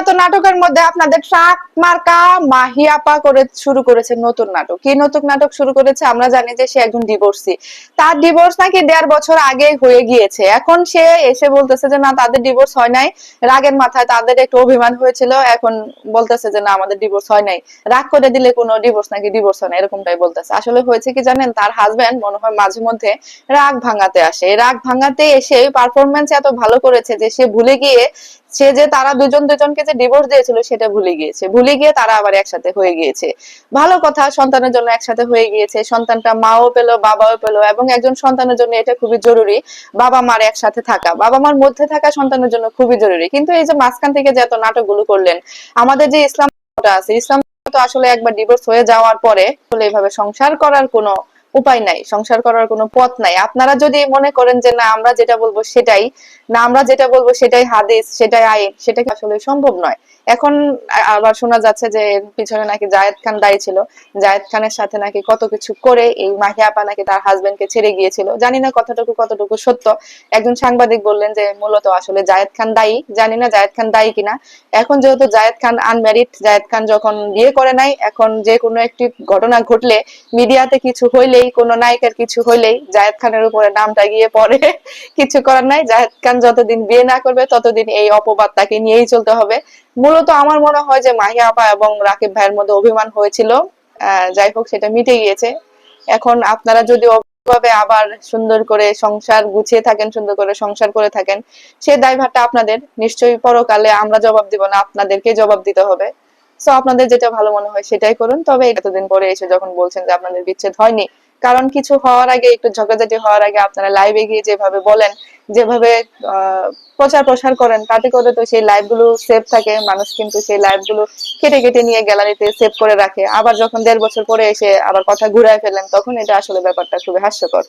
এত নাটকের মধ্যে আপনাদের ট্রাক মার্কা মাহিয়াপা করে শুরু করেছে নতুন নাটক। কি নতুন নাটক শুরু করেছে? আমরা জানি যে সে একজন ডিভোর্সি তার ডিভোর্স নাকি দেড় বছর আগে হয়ে গিয়েছে। এখন সে এসে বলতেছে যে, না, তাদের ডিভোর্স হয় নাই। রাগের মাথায় তাদের একটু অভিমান হয়েছিল। এখন বলতেছে যে, না, আমাদের ডিভোর্স হয় নাই। রাগ করে দিলে কোনো ডিভোর্স নাকি ডিভোর্স হয় না, এরকমটাই বলতেছে। আসলে হয়েছে কি জানেন, তার হাজবেন্ড মনে হয় মাঝে মধ্যে রাগ ভাঙাতে আসে। রাগ ভাঙাতে এসে পারফরমেন্স এত ভালো করেছে যে সে ভুলে গিয়ে সে যে তারা দুজন দুজনকে যে ডিভোর্স দিয়েছিল সেটা ভুলে গিয়েছে। ভুলে গিয়ে তারা আবার একসাথে হয়ে গিয়েছে। ভালো কথা, সন্তানের জন্য একসাথে হয়ে গিয়েছে। সন্তানটা মাও পেল, বাবাও পেল এবং একজন সন্তানের জন্য এটা খুবই জরুরি, বাবা মার একসাথে থাকা। বাবা মার মধ্যে থাকা সন্তানের জন্য খুবই জরুরি। কিন্তু এই যে মাঝখান থেকে যে এত নাটকগুলো করলেন, আমাদের যে ইসলাম আছে, ইসলাম তো আসলে একবার ডিভোর্স হয়ে যাওয়ার পরে আসলে এইভাবে সংসার করার কোনো উপায় নাই, সংসার করার কোনো পথ নাই। আপনারা যদি মনে করেন যে না, আমরা যেটা বলব সেটাই, না, আমরা যেটা বলব সেটাই হাদিস, সেটাই আইন, সেটা আসলে সম্ভব নয়? এখন আবার শোনা যাচ্ছে যে পিছনে নাকি জায়েদ খান দায়ী ছিল। জায়েদ খানের সাথে নাকি কত কিছু করে এই মাহিয়াপা নাকি তার হাজবেন্ডকে ছেড়ে গিয়েছিল। জানি না কতটুকু কতটুকু সত্য। একজন সাংবাদিক বললেন যে মূলত আসলে জায়েদ খান দায়ী। জানি না জায়েদ খান দায়ী কিনা। এখন যেহেতু জায়েদ খান আনম্যারিড জায়েদ খান যখন বিয়ে করে নাই, এখন যে কোনো একটি ঘটনা ঘটলে মিডিয়াতে কিছু হইলেই কোনো নায়িকার কিছু হইলেই জায়েদ খানের উপরে নামটা গিয়ে পড়ে। কিছু করার নাই। জায়েদ খান যতদিন বিয়ে না করবে, ততদিন এই অপবাদ তাকে নিয়েই চলতে হবে। মূলত আমার মনে হয় যে মাহিয়া আপা এবং রাকিব ভাইয়ের মধ্যে অভিমান হয়েছিল। যাই হোক, সেটা মিটে গিয়েছে। এখন আপনারা যদি ভাবে আবার সুন্দর করে সংসার গুছিয়ে থাকেন, সুন্দর করে সংসার করে থাকেন, সে দায়ভারটা আপনাদের। নিশ্চয়ই পরকালে আমরা জবাব দিব না, আপনাদেরকে জবাব দিতে হবে। সো আপনাদের যেটা ভালো মনে হয় সেটাই করুন। তবে এতদিন পরে এসে যখন বলছেন যে আপনাদের বিচ্ছেদ হয়নি কারণ কিছু হওয়ার আগে, একটু ঝগড়াঝাটি হওয়ার আগে আপনারা লাইভে গিয়ে যেভাবে বলেন, যেভাবে প্রচার প্রসার করেন, তাতে করে তো সেই লাইভগুলো সেভ থাকে, মানুষ কিন্তু সেই লাইভগুলো কেটে কেটে নিয়ে গ্যালারিতে সেভ করে রাখে। আবার যখন দেড় বছর পরে এসে আবার কথা ঘুরায় ফেলেন তখন এটা আসলে ব্যাপারটা খুবই হাস্যকর।